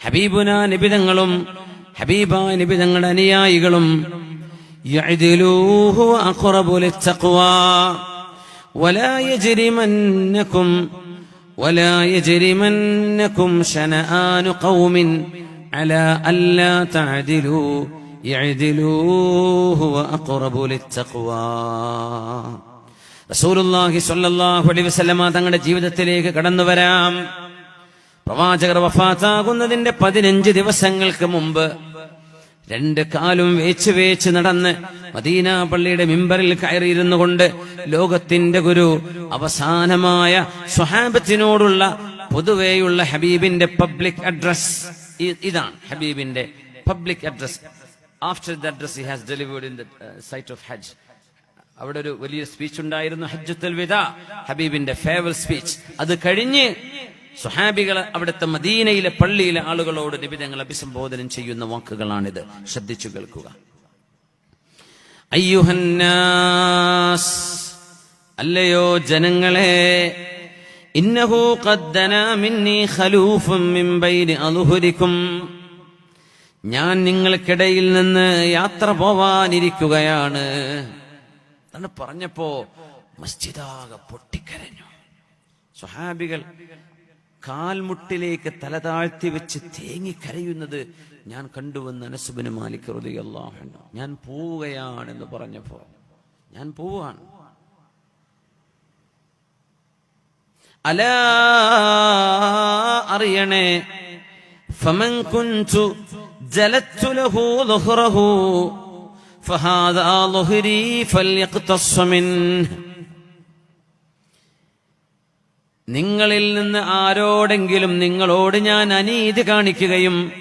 ഹബീബുന നിബിതങ്ങളും ഹബീബായ നിബിതങ്ങളുടെ അനുയായികളും يعدلوه أقرب للتقوى ولا يجرمنكم ولا يجرمنكم شنآن قوم على ألا تعدلوا يعدلوا هو أقرب للتقوى റസൂലുള്ളാഹി സ്വല്ലല്ലാഹു അലൈഹി വസല്ലമ തങ്ങളുടെ ജീവിതത്തിലേക്ക് കടന്നു വരാം പ്രവാചകർ വഫാത്താകുന്നതിന്റെ പതിനഞ്ച് ദിവസങ്ങൾക്ക് മുമ്പ് രണ്ട് കാലും വേച്ച് വേച്ച് നടന്ന് മദീന പള്ളിയുടെ മിമ്പറിൽ കയറിയിരുന്നു കൊണ്ട് ലോകത്തിന്റെ ഗുരു അവസാനമായ സ്വഹാബത്തിനോടുള്ള പൊതുവെയുള്ള ഹബീബിന്റെ പബ്ലിക് അഡ്രസ് ഇതാണ് ഹബീബിന്റെ public address. After the address he has delivered in the site of Hajj. അവിടെ ഒരു വലിയ സ്പീച്ച് ഉണ്ടായിരുന്നു ഹജ്ജത്തുൽ വിദ ഹബീബിന്റെ ഫേവൽ സ്പീച്ച്. അത് കഴിഞ്ഞ് സുഹാബികൾ അവിടുത്തെ മദീനയിലെ പള്ളിയിലെ ആളുകളോട് നിബിധങ്ങൾ അഭിസംബോധനം ചെയ്യുന്ന വാക്കുകളാണിത്. ശ്രദ്ധിച്ചു കേൾക്കുക. അയ്യുഹന്നാസ് അല്ലയോ ജനങ്ങളെ ഇന്നഹു മിന്നി മിൻ ഞാൻ നിങ്ങൾക്കിടയിൽ നിന്ന് യാത്ര പോവാനിരിക്കുകയാണ്. എന്ന് പറഞ്ഞപ്പോ മസ്ജിദാകെ പൊട്ടിക്കരഞ്ഞു. സ്വഹാബികൾ കാൽമുട്ടിലേക്ക് തല താഴ്ത്തി വെച്ച് തേങ്ങി കരയുന്നത് ഞാൻ കണ്ടുവന്ന് അനസുബിന് മാലിക് റളിയല്ലാഹു ഞാൻ പോവുകയാണെന്ന് പറഞ്ഞപ്പോ ഞാൻ പോവുകയാണ്. അല അറിയണേ ഫമൻ കുൻതു ജലത്തു ലഹു ഫഹാദാ ളുഹ്രി ഫൽയഖ്തസ്സ നിങ്ങളിൽ നിന്ന് ആരോടെങ്കിലും നിങ്ങളോട് ഞാൻ അനീതി കാണിക്കുകയും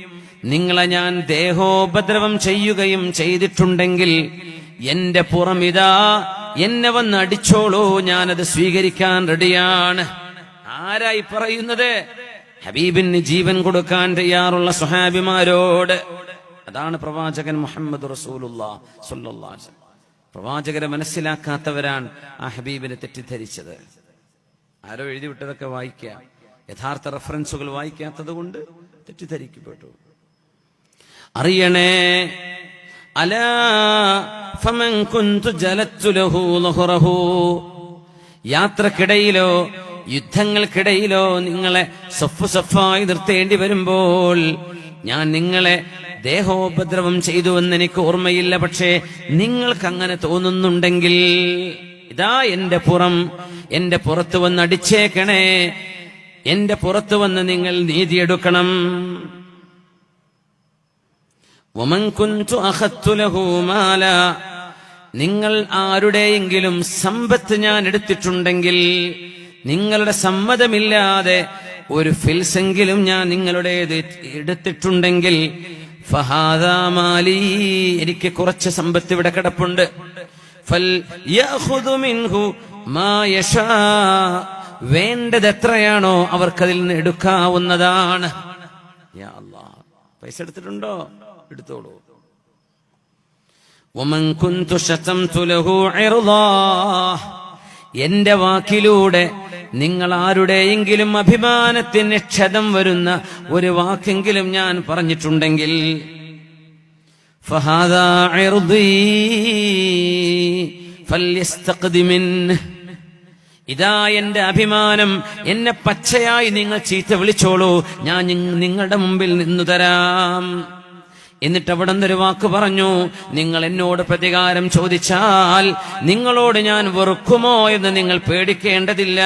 നിങ്ങളെ ഞാൻ ദേഹോപദ്രവം ചെയ്യുകയും ചെയ്തിട്ടുണ്ടെങ്കിൽ എന്റെ പുറമിതാ എന്നെ വന്ന് അടിച്ചോളൂ ഞാനത് സ്വീകരിക്കാൻ റെഡിയാണ്. ആരായി പറയുന്നത്? ഹബീബിന് ജീവൻ കൊടുക്കാൻ തയ്യാറുള്ള സുഹാബിമാരോട് അതാണ് പ്രവാചകൻ മുഹമ്മദ് റസൂലുള്ള പ്രവാചകരെ മനസ്സിലാക്കാത്തവരാണ് ആ ഹബീബിനെ തെറ്റിദ്ധരിച്ചത്. ആരോ എഴുതി വിട്ടതൊക്കെ വായിക്കാം യഥാർത്ഥ റെഫറൻസുകൾ വായിക്കാത്തത് കൊണ്ട് തെറ്റിദ്ധരിക്കപ്പെട്ടു. അറിയണേ അല ഫമൻ കുന്തു ജലത്തു ലഹു ലഹുറഹു യാത്രക്കിടയിലോ യുദ്ധങ്ങൾക്കിടയിലോ നിങ്ങളെ സഫു സഫായി നിർത്തേണ്ടി വരുമ്പോൾ ഞാൻ നിങ്ങളെ ദേഹോപദ്രവം ചെയ്തുവെന്ന് എനിക്ക് ഓർമ്മയില്ല പക്ഷേ നിങ്ങൾക്ക് അങ്ങനെ തോന്നുന്നുണ്ടെങ്കിൽ ഇതാ എന്റെ പുറം എന്റെ പുറത്തു വന്ന് അടിച്ചേക്കണേ. എന്റെ പുറത്തു വന്ന് നിങ്ങൾ നീതിയെടുക്കണം. നിങ്ങൾ ആരുടെയെങ്കിലും സമ്പത്ത് ഞാൻ എടുത്തിട്ടുണ്ടെങ്കിൽ നിങ്ങളുടെ സമ്മതമില്ലാതെ ഒരു ഫിൽസെങ്കിലും ഞാൻ നിങ്ങളുടേത് എടുത്തിട്ടുണ്ടെങ്കിൽ ഫഹാദാ മാലി എനിക്ക് കുറച്ച് സമ്പത്ത് ഇവിടെ കിടപ്പുണ്ട്. ഫൽയഖുദു മിൻഹു വേണ്ടത് എത്രയാണോ അവർക്കതിൽ നിന്ന് എടുക്കാവുന്നതാണ്. പൈസ എടുത്തിട്ടുണ്ടോ? എടുത്തോളൂ. എന്റെ വാക്കിലൂടെ നിങ്ങൾ ആരുടെയെങ്കിലും അഭിമാനത്തിന് ക്ഷതം വരുന്ന ഒരു വാക്കെങ്കിലും ഞാൻ പറഞ്ഞിട്ടുണ്ടെങ്കിൽ ഫഹാദ ഇതാ എന്റെ അഭിമാനം. എന്നെ പച്ചയായി നിങ്ങൾ ചീത്ത വിളിച്ചോളൂ. ഞാൻ നിങ്ങളുടെ മുമ്പിൽ നിന്നു തരാം. എന്നിട്ട് അവിടെ നിന്നൊരു വാക്ക് പറഞ്ഞു നിങ്ങൾ എന്നോട് പ്രതികാരം ചോദിച്ചാൽ നിങ്ങളോട് ഞാൻ വെറുക്കുമോ എന്ന് നിങ്ങൾ പേടിക്കേണ്ടതില്ല.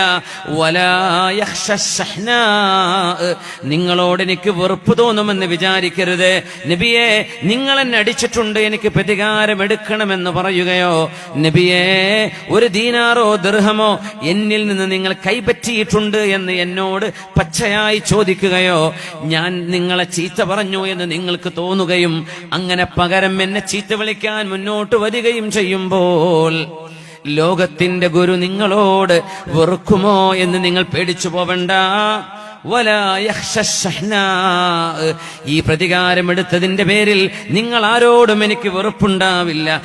നിങ്ങളോട് എനിക്ക് വെറുപ്പ് തോന്നുമെന്ന് വിചാരിക്കരുത്. നബിയെ നിങ്ങൾ എന്നെ അടിച്ചിട്ടുണ്ട് എനിക്ക് പ്രതികാരം എടുക്കണമെന്ന് പറയുകയോ? നബിയെ ഒരു ദീനാറോ ദൃഹമോ എന്നിൽ നിന്ന് നിങ്ങൾ കൈപ്പറ്റിയിട്ടുണ്ട് എന്ന് എന്നോട് പച്ചയായി ചോദിക്കുകയോ? ഞാൻ നിങ്ങളെ ചീത്ത പറഞ്ഞു എന്ന് നിങ്ങൾക്ക് തോന്നുകയും പോവുകയും അങ്ങനെ പകരം എന്നെ ചീത്ത വിളിക്കാൻ മുന്നോട്ട് വരികയും ചെയ്യുമ്പോൾ ലോകത്തിന്റെ ഗുരു നിങ്ങളോട് വെറുക്കുമോ എന്ന് നിങ്ങൾ പേടിച്ചു പോവണ്ട. ഈ പ്രതികാരം എടുത്തതിന്റെ പേരിൽ നിങ്ങൾ ആരോടും എനിക്ക് വെറുപ്പുണ്ടാവില്ല.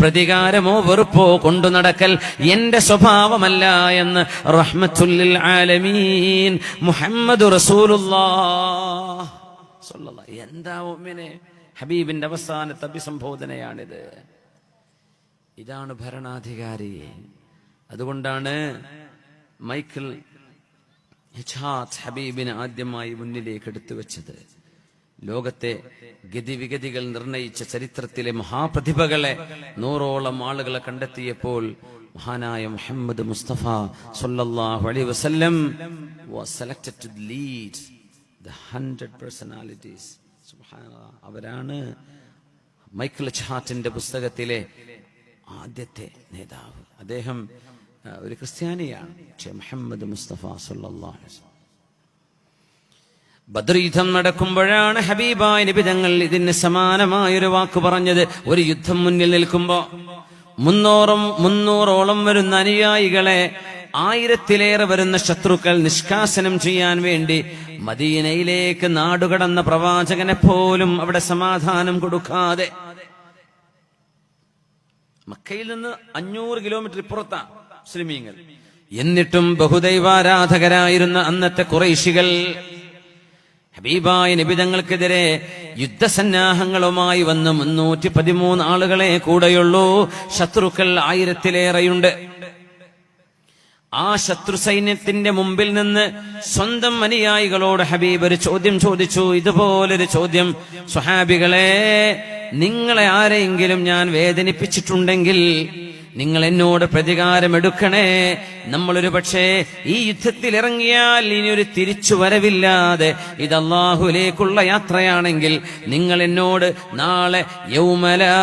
പ്രതികാരമോ വെറുപ്പോ കൊണ്ടു നടക്കൽ എന്റെ സ്വഭാവമല്ല എന്ന് റഹ്മത്തുല്ലിൽ ആലമീൻ. മുഹമ്മദ് എന്താ ഹബീബിന്റെ അവസാനത്തെ അഭിസംബോധനയാണിത്. ഇതാണ് ഭരണാധികാരി. അതുകൊണ്ടാണ് മൈക്കിൾ ഹബീബിനെ ആദ്യമായി മുന്നിലേക്ക് എടുത്തു വെച്ചത് ലോകത്തെ ഗതിവിഗതികൾ നിർണയിച്ച ചരിത്രത്തിലെ മഹാപ്രതിഭകളെ നൂറോളം ആളുകളെ കണ്ടെത്തിയപ്പോൾ മഹാനായ മുഹമ്മദ് മുസ്തഫ അലൈഹി വസല്ലം ടു ലീഡ്. അവരാണ് മൈക്കിൾ ഛാറ്റിന്റെ പുസ്തകത്തിലെ ആദ്യത്തെ നേതാവ് അദ്ദേഹം ഒരു ക്രിസ്ത്യാനിയാണ്. പക്ഷേ മുഹമ്മദ് മുസ്തഫ വസല്ലം. ബദ്ർ യുദ്ധം നടക്കുമ്പോഴാണ് ഹബീബായ നിബിതങ്ങൾ ഇതിന് സമാനമായൊരു വാക്ക് പറഞ്ഞത്. ഒരു യുദ്ധം മുന്നിൽ നിൽക്കുമ്പോ മുന്നൂറും മുന്നൂറോളം വരുന്ന അനുയായികളെ ആയിരത്തിലേറെ വരുന്ന ശത്രുക്കൾ നിഷ്കാസനം ചെയ്യാൻ വേണ്ടി മദീനയിലേക്ക് നാടുകടന്ന പ്രവാചകനെ പോലും അവിടെ സമാധാനം കൊടുക്കാതെ മക്കയിൽ നിന്ന് അഞ്ഞൂറ് കിലോമീറ്റർ ഇപ്പുറത്താ. മുസ്ലിമീങ്ങൾ. എന്നിട്ടും ബഹുദൈവാരാധകരായിരുന്ന അന്നത്തെ കുറേശികൾ ഹബീബായ നിബിതങ്ങൾക്കെതിരെ യുദ്ധസന്നാഹങ്ങളുമായി വന്ന് മുന്നൂറ്റി പതിമൂന്ന് ആളുകളെ കൂടെയുള്ളൂ. ശത്രുക്കൾ ആയിരത്തിലേറെയുണ്ട്. ആ ശത്രു സൈന്യത്തിന്റെ മുമ്പിൽ നിന്ന് സ്വന്തം അനുയായികളോട് ഹബീബ് ഒരു ചോദ്യം ചോദിച്ചു. ഇതുപോലൊരു ചോദ്യം സ്വഹാബികളെ നിങ്ങളെ ആരെയെങ്കിലും ഞാൻ വേദനിപ്പിച്ചിട്ടുണ്ടെങ്കിൽ നിങ്ങൾ എന്നോട് പ്രതികാരമെടുക്കണേ. നമ്മളൊരു പക്ഷേ ഈ യുദ്ധത്തിൽ ഇറങ്ങിയാൽ ഇനി ഒരു തിരിച്ചു വരവില്ലാതെ ഇത് അള്ളാഹുലേക്കുള്ള യാത്രയാണെങ്കിൽ നിങ്ങൾ എന്നോട് നാളെ യൗമലാ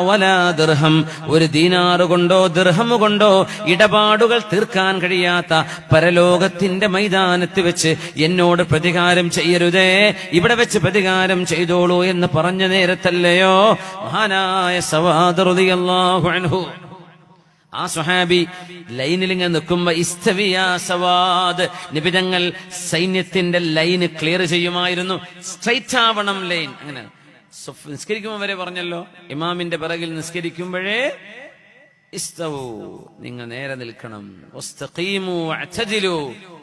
വലാ ദർഹം. ഒരു ദീനാറ് കൊണ്ടോ ദർഹം കൊണ്ടോ ഇടപാടുകൾ തീർക്കാൻ കഴിയാത്ത പരലോകത്തിന്റെ മൈതാനത്ത് വെച്ച് എന്നോട് പ്രതികാരം ചെയ്യരുതേ. ഇവിടെ വെച്ച് പ്രതികാരം ചെയ്തോളൂ എന്ന് പറഞ്ഞ നേരത്തല്ലയോ? മഹാനായ സവാദ് റളിയല്ലാഹു ആ സുഹാബി ലൈനിൽ ഇങ്ങനെ നിൽക്കുമ്പോ ഇസ്തവിയ സവാദ്. നിബിതങ്ങൾ സൈന്യത്തിന്റെ ലൈന് ക്ലിയർ ചെയ്യുമായിരുന്നു. സ്ട്രൈറ്റ് ആവണം ലൈൻ. അങ്ങനെ. നിസ്കരിക്കുമ്പോൾ വരെ പറഞ്ഞല്ലോ ഇമാമിന്റെ പിറകിൽ നിസ്കരിക്കുമ്പോഴേ ഇസ്തവു നിങ്ങൾ നേരെ നിൽക്കണം.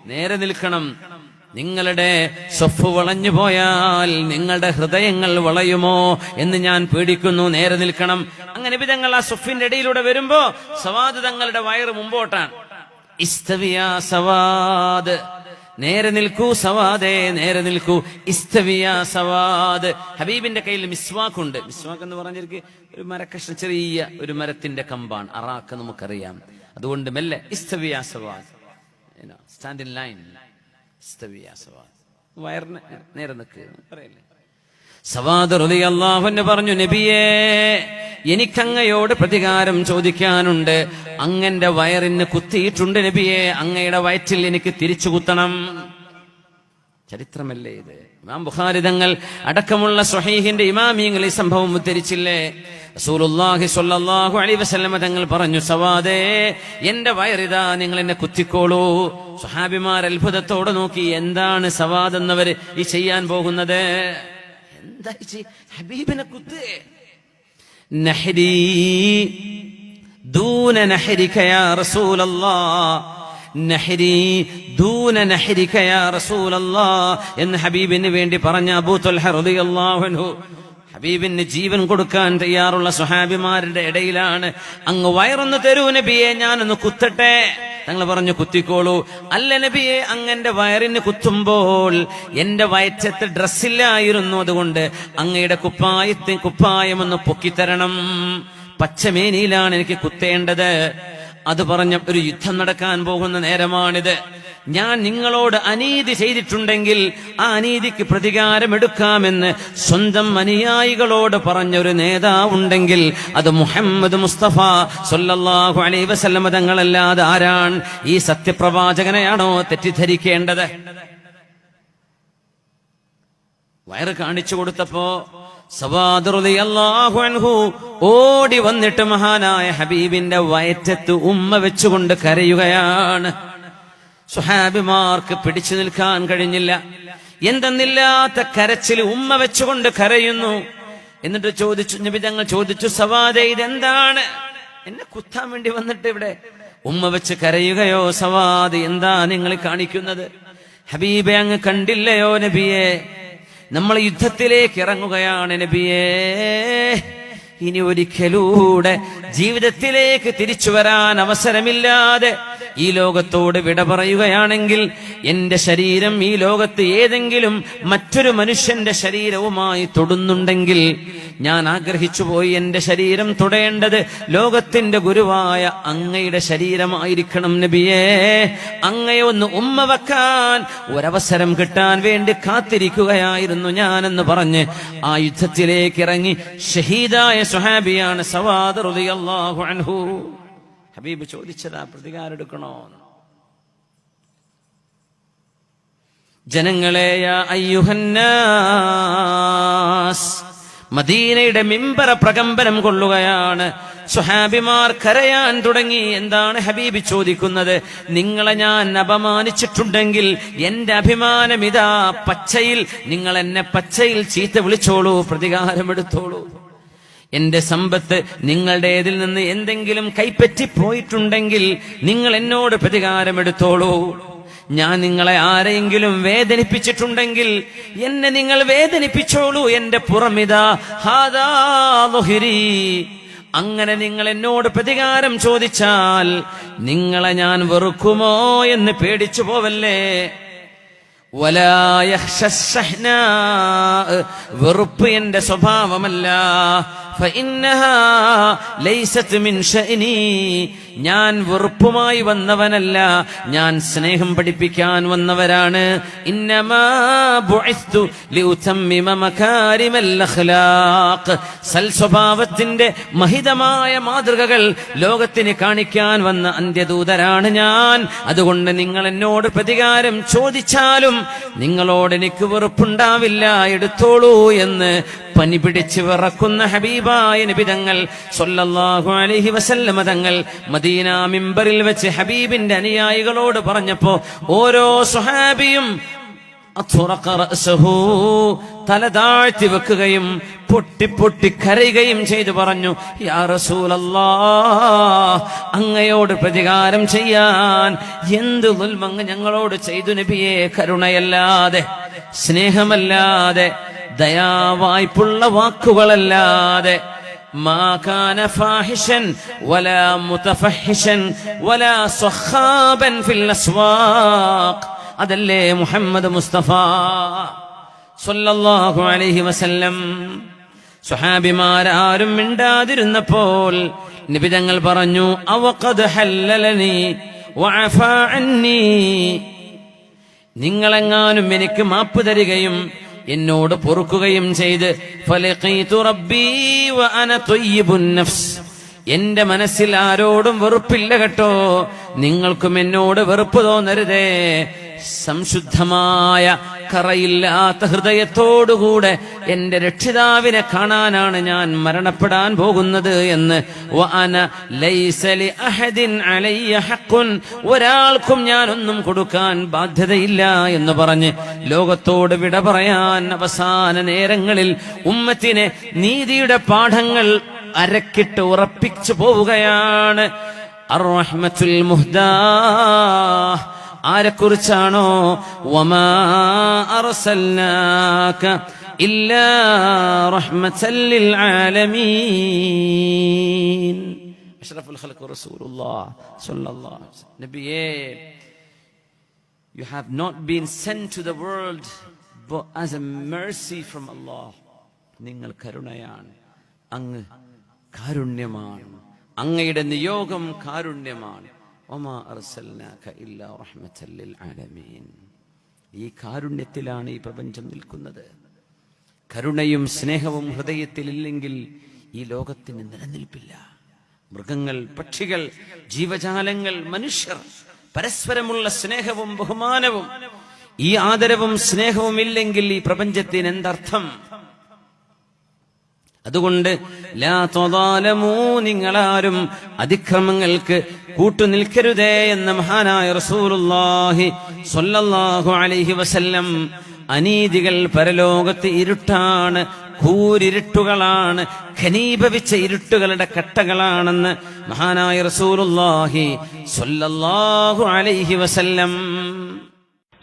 നേരെ നിൽക്കണം. നിങ്ങളുടെ സ്വഫ് വളഞ്ഞു പോയാൽ നിങ്ങളുടെ ഹൃദയങ്ങൾ വളയുമോ എന്ന് ഞാൻ പേടിക്കുന്നു. നേരെ നിൽക്കണം. അങ്ങനെ വിധങ്ങൾ ആ സുഫിന്റെ ഇടയിലൂടെ വരുമ്പോ സവാദ് തങ്ങളുടെ വയറ് മുമ്പോട്ടാണ്. ഇസ്തവിയ സവാദ്. നേരെ നിൽക്കൂ സവാദേ നേരെ നിൽക്കൂ. ഇസ്തവിയ സവാദ്. ഹബീബിന്റെ കയ്യിൽ മിസ്വാക്കുണ്ട്. മിസ്വാക്ക് എന്ന് പറഞ്ഞിരിക്കും ഒരു മരക്കഷ്ണ ചെറിയ ഒരു മരത്തിന്റെ കമ്പാണ്. അറാക്ക് നമുക്കറിയാം. അതുകൊണ്ട് മെല്ലെ ഇസ്തവിയ സവാദ്. സ്റ്റാൻഡ് ഇൻ ലൈൻ ഇസ്തവിയ സവാദ്. വയറിന് നേരെ നിൽക്കുക പറയല്ലേ? സവാദ് പറഞ്ഞു നബിയേ എനിക്കങ്ങയോട് പ്രതികാരം ചോദിക്കാനുണ്ട്. അങ്ങന്റെ വയറിന് കുത്തിയിട്ടുണ്ട് നബിയെ അങ്ങയുടെ വയറ്റിൽ എനിക്ക് തിരിച്ചു കുത്തണം. ചരിത്രമല്ലേ ഇത്? ഇമാം ബുഖാരിതങ്ങൾ അടക്കമുള്ള സ്വഹീഹിന്റെ ഇമാമിയങ്ങൾ ഈ സംഭവം ഉദ്ധരിച്ചില്ലേ? റസൂലുള്ളാഹി സ്വല്ലല്ലാഹു അലൈഹി വസല്ലമ തങ്ങൾ പറഞ്ഞു സവാദേ എന്റെ വയറിതാ നിങ്ങൾ എന്നെ കുത്തിക്കോളൂ. സ്വഹാബിമാർ അത്ഭുതത്തോടെ നോക്കി എന്താണ് സവാദ് എന്നവര് ഈ ചെയ്യാൻ പോകുന്നത്? എന്താ ഹബീബിനെ കുത്ത്? നഹരി ദൂന നഹരിക യാ റസൂലല്ലാഹ് നഹരി ദൂന നഹരിക യാ റസൂലല്ലാഹ് എന്ന് ഹബീബിന് വേണ്ടി പറഞ്ഞ അബൂ ത്വൽഹ റളിയല്ലാഹു അൻഹു. ഹബീബിന് ജീവൻ കൊടുക്കാൻ തയ്യാറുള്ള സുഹാബിമാരുടെ ഇടയിലാണ്. അങ്ങ് വയറൊന്ന് തരൂ നബിയെ ഞാനൊന്ന് കുത്തട്ടെ. തങ്ങൾ പറഞ്ഞു കുത്തിക്കോളൂ. അല്ല നബിയെ അങ്ങന്റെ വയറിന് കുത്തുമ്പോൾ എന്റെ വയറ്റത്ത് ഡ്രസ്സില്ലായിരുന്നു അതുകൊണ്ട് അങ്ങയുടെ കുപ്പായത്തെ കുപ്പായമൊന്ന് പൊക്കിത്തരണം. പച്ചമേനിയിലാണ് എനിക്ക് കുത്തേണ്ടത്. അത് പറഞ്ഞ ഒരു യുദ്ധം നടക്കാൻ പോകുന്ന നേരമാണിത്. ഞാൻ നിങ്ങളോട് അനീതി ചെയ്തിട്ടുണ്ടെങ്കിൽ ആ അനീതിക്ക് പ്രതികാരം എടുക്കാമെന്ന് സ്വന്തം അനുയായികളോട് പറഞ്ഞൊരു നേതാവുണ്ടെങ്കിൽ അത് മുഹമ്മദ് മുസ്തഫ സൊല്ലാഹു അലൈ വസല്ലമ തങ്ങളല്ലാതെ ആരാണ്? ഈ സത്യപ്രവാചകനെയാണോ തെറ്റിദ്ധരിക്കേണ്ടത്? വയറ് കാണിച്ചു കൊടുത്തപ്പോ അൻഹു ഓടി വന്നിട്ട് മഹാനായ ഹബീബിന്റെ വയറ്റത്ത് ഉമ്മ വെച്ചുകൊണ്ട് കരയുകയാണ്. സുഹാബിമാർക്ക് പിടിച്ചു നിൽക്കാൻ കഴിഞ്ഞില്ല. എന്തെന്നില്ലാത്ത കരച്ചിൽ ഉമ്മ വെച്ചുകൊണ്ട് കരയുന്നു. എന്നിട്ട് ചോദിച്ചു നിബിതങ്ങൾ ചോദിച്ചു സവാദ ഇതെന്താണ് എന്നെ കുത്താൻ വേണ്ടി വന്നിട്ട് ഇവിടെ ഉമ്മ വെച്ച് കരയുകയോ സവാദ് എന്താ നിങ്ങൾ കാണിക്കുന്നത്? ഹബീബെ അങ്ങ് കണ്ടില്ലയോ നബിയെ? നമ്മൾ യുദ്ധത്തിലേക്ക് ഇറങ്ങുകയാണ് നബിയേ. ഇനി ഒരിക്കലൂടെ ജീവിതത്തിലേക്ക് തിരിച്ചു വരാൻ അവസരമില്ലാതെ ഈ ലോകത്തോട് വിട പറയുകയാണെങ്കിൽ എന്റെ ശരീരം ഈ ലോകത്ത് ഏതെങ്കിലും മറ്റൊരു മനുഷ്യന്റെ ശരീരവുമായി തൊടുന്നുണ്ടെങ്കിൽ ഞാൻ ആഗ്രഹിച്ചു പോയി എന്റെ ശരീരം തൊടേണ്ടത് ലോകത്തിന്റെ ഗുരുവായ അങ്ങയുടെ ശരീരമായിരിക്കണം നബിയേ. അങ്ങയെ ഒന്ന് ഉമ്മ വെക്കാൻ ഒരവസരം കിട്ടാൻ വേണ്ടി കാത്തിരിക്കുകയായിരുന്നു ഞാനെന്ന് പറഞ്ഞ് ആ യുദ്ധത്തിലേക്ക് ഇറങ്ങി ഷഹീദായ സുഹാബിയാണ് റളിയല്ലാഹു അൻഹു. ഹബീബ് ചോദിച്ചതാ പ്രതികാരം എടുക്കണോ ജനങ്ങളെ അയ്യുഹന്നാസ് മദീനയുടെ മിമ്പറ പ്രകമ്പനം കൊള്ളുകയാണ്. സുഹാബിമാർ കരയാൻ തുടങ്ങി. എന്താണ് ഹബീബ് ചോദിക്കുന്നത്? നിങ്ങളെ ഞാൻ അപമാനിച്ചിട്ടുണ്ടെങ്കിൽ എന്റെ അഭിമാനം ഇതാ പച്ചയിൽ നിങ്ങൾ എന്നെ പച്ചയിൽ ചീത്ത വിളിച്ചോളൂ പ്രതികാരമെടുത്തോളൂ. എന്റെ സമ്പത്ത് നിങ്ങളുടേതിൽ നിന്ന് എന്തെങ്കിലും കൈപ്പറ്റി പോയിട്ടുണ്ടെങ്കിൽ നിങ്ങൾ എന്നോട് പ്രതികാരമെടുത്തോളൂ. ഞാൻ നിങ്ങളെ ആരെയെങ്കിലും വേദനിപ്പിച്ചിട്ടുണ്ടെങ്കിൽ എന്നെ നിങ്ങൾ വേദനിപ്പിച്ചോളൂ. എന്റെ പുറമിതാ അങ്ങനെ നിങ്ങൾ എന്നോട് പ്രതികാരം ചോദിച്ചാൽ നിങ്ങളെ ഞാൻ വെറുക്കുമോ എന്ന് പേടിച്ചു പോവല്ലേ? വെറുപ്പ് എന്റെ സ്വഭാവമല്ല. ഞാൻ വെറുപ്പുമായി വന്നവനല്ല ഞാൻ സ്നേഹം പഠിപ്പിക്കാൻ വന്നവരാണ്. സൽസ്വഭാവത്തിന്റെ മഹിതമായ മാതൃകകൾ ലോകത്തിന് കാണിക്കാൻ വന്ന അന്ത്യദൂതരാണ് ഞാൻ. അതുകൊണ്ട് നിങ്ങൾ എന്നോട് പ്രതികാരം ചോദിച്ചാലും നിങ്ങളോട് എനിക്ക് വെറുപ്പുണ്ടാവില്ല എടുത്തോളൂ എന്ന് പനി പിടിച്ച് വിറക്കുന്ന ഹബീബായ നിബിതങ്ങൾ സൊല്ലാഹു അലഹി വസല്ലമ തങ്ങൾ മദീന മിമ്പറിൽ വെച്ച് ഹബീബിന്റെ അനുയായികളോട് പറഞ്ഞപ്പോ ഓരോ സുഹാബിയും തല താഴ്ത്തി വെക്കുകയും പൊട്ടി പൊട്ടി കരയുകയും ചെയ്തു പറഞ്ഞു യാ റസൂലല്ലാ അങ്ങയോട് പ്രതികാരം ചെയ്യാൻ എന്ത് ദുൽമങ്ങ് ഞങ്ങളോട് ചെയ്തു നബിയെ കരുണയല്ലാതെ സ്നേഹമല്ലാതെ ദയാവായ്പുള്ള വാക്കുകളല്ലാതെ ما كان فاحشا ولا متفحشا ولا صخابا في الأسواق അതല്ലേ മുഹമ്മദ് മുസ്തഫ സല്ലല്ലാഹു അലൈഹി വസല്ലം സ്വഹാബിമാരാരും മിണ്ടാതിരുന്നപ്പോൾ നിബിതങ്ങൾ പറഞ്ഞു അവഖദ് ഹല്ലലനി വഅഫാ അന്നി നിങ്ങളെങ്ങാനും എനിക്ക് മാപ്പ് തരികയും എന്നോട് പൊറുക്കുകയും ചെയ്ത് എന്റെ മനസ്സിൽ ആരോടും വെറുപ്പില്ല കേട്ടോ. നിങ്ങൾക്കും എന്നോട് വെറുപ്പ് തോന്നരുതേ. സംശുദ്ധമായ കറയില്ലാത്ത ഹൃദയത്തോടുകൂടെ എന്റെ രക്ഷിതാവിനെ കാണാനാണ് ഞാൻ മരണപ്പെടാൻ പോകുന്നത് എന്ന്. ഒരാൾക്കും ഞാനൊന്നും കൊടുക്കാൻ ബാധ്യതയില്ല എന്ന് പറഞ്ഞ് ലോകത്തോട് വിട പറയാൻ അവസാന നേരങ്ങളിൽ ഉമ്മത്തിനെ നീതിയുടെ പാഠങ്ങൾ അരക്കിട്ട് ഉറപ്പിച്ചു പോവുകയാണ്. അർറഹ്മത്തുൽ മുഹ്ദാ ആരെക്കുറിച്ചാണോ? വമാ അർസൽനാക ഇല്ലാ റഹ്മത്തൽ ലിൽ ആലമീൻ അഷ്റഫുൽ ഖൽഖ് റസൂലുള്ളാഹ് സ്വല്ലല്ലാഹു അലൈഹി വസല്ലം. നബിയേ You have not been sent to the world but as a mercy from Allah. നിങ്ങൾ കരുണയാണ്. അങ്ങ് കാരുണ്യമാണ്. അങ്ങയുടെ നിയോഗം കാരുണ്യമാണ്. ഒമാ അർസൽനാക ഇല്ലാ റഹ്മത്തൽ ലിൽ ആലമീൻ. ഈ കാരുണ്യത്തിലാണ് ഈ പ്രപഞ്ചം നിൽക്കുന്നത്. കരുണയും സ്നേഹവും ഹൃദയത്തിൽ ഇല്ലെങ്കിൽ ഈ ലോകത്തിന് നിലനിൽപ്പില്ല. മൃഗങ്ങൾ പക്ഷികൾ ജീവജാലങ്ങൾ മനുഷ്യർ പരസ്പരമുള്ള സ്നേഹവും ബഹുമാനവും ഈ ആദരവും സ്നേഹവും ഇല്ലെങ്കിൽ ഈ പ്രപഞ്ചത്തിന് എന്തർത്ഥം? അതുകൊണ്ട് നിങ്ങളാരും അതിക്രമങ്ങൾക്ക് കൂട്ടുനിൽക്കരുതേ എന്ന മഹാനായ റസൂലുല്ലാഹി സ്വല്ലല്ലാഹു അലൈഹി വസല്ലം അനീതികൾ പരലോകത്ത് ഇരുട്ടാണ് കൂരിരുട്ടുകളാണ് ഖനീഭവിച്ച ഇരുട്ടുകളുടെ കട്ടകളാണെന്ന് മഹാനായ റസൂലുള്ളാഹി സ്വല്ലല്ലാഹു അലൈഹി വസല്ലം